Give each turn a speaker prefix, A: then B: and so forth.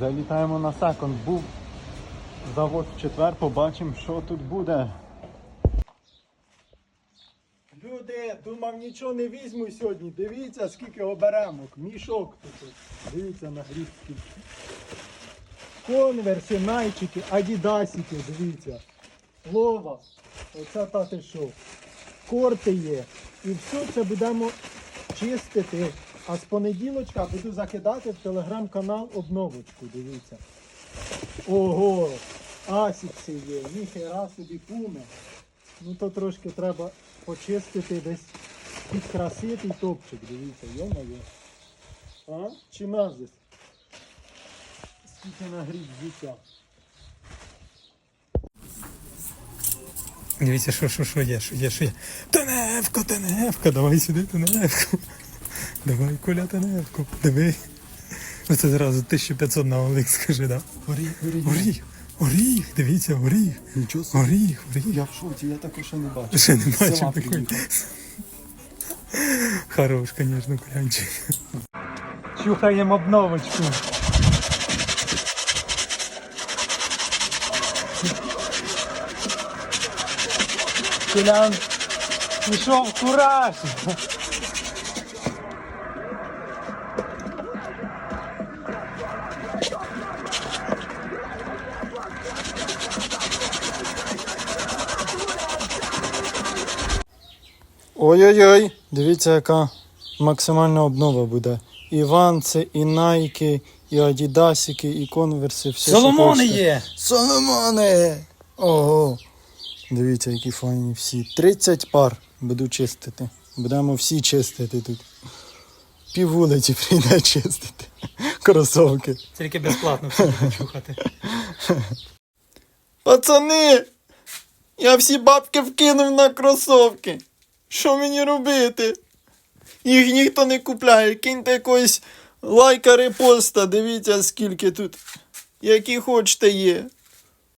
A: залітаємо на секонд. Був завод в четвер, побачимо, що тут буде. Люди, думав, нічого не візьму сьогодні. Дивіться, скільки оберемок. Мішок тут. Дивіться на грібки. Конверси, найчики, адідасики, дивіться. Лова. Оце та ти що. Корти є. І все це будемо чистити. А з понеділочка буду закидати в телеграм-канал обновочку. Дивіться. Ого! Асікси є, ніхера собі пуми. Ну то трошки треба почистити десь підкрасити топчик, дивіться, йо-моє. А? Чи назис? Скільки нагріб життя.
B: Дивіться, що, що, що є, що є, що є. Теневко, Теневко, давай сюди, Теневко. Давай, Коля, Теневко, диви. Оце зразу 1500 на Олик скажи, да?
A: Горіх, горіх.
B: Оріх, оріх, дивіться, оріх.
A: Нічого собі.
B: Оріх, оріх.
A: Я в шоці, я такого ще не бачив.
B: Ще не бачив такої. Хорош, конечно, Колянчик. Чухаємо обновочку. Колян пішов кураж.
A: Ой-ой-ой, дивіться, яка максимальна обнова буде. І ванси, і найки, і адідасики, і конверси, все.
B: Соломони є.
A: Соломони! Ого! Дивіться, які файні всі. 30 пар буду чистити. Будемо всі чистити тут. Пів вулиці прийде чистити. Кросовки.
B: Тільки безплатно все почухати.
A: Пацани! Я всі бабки вкинув на кросовки. Що мені робити? Їх ніхто не купляє. Киньте якогось лайка репоста. Дивіться, скільки тут. Які хочете є.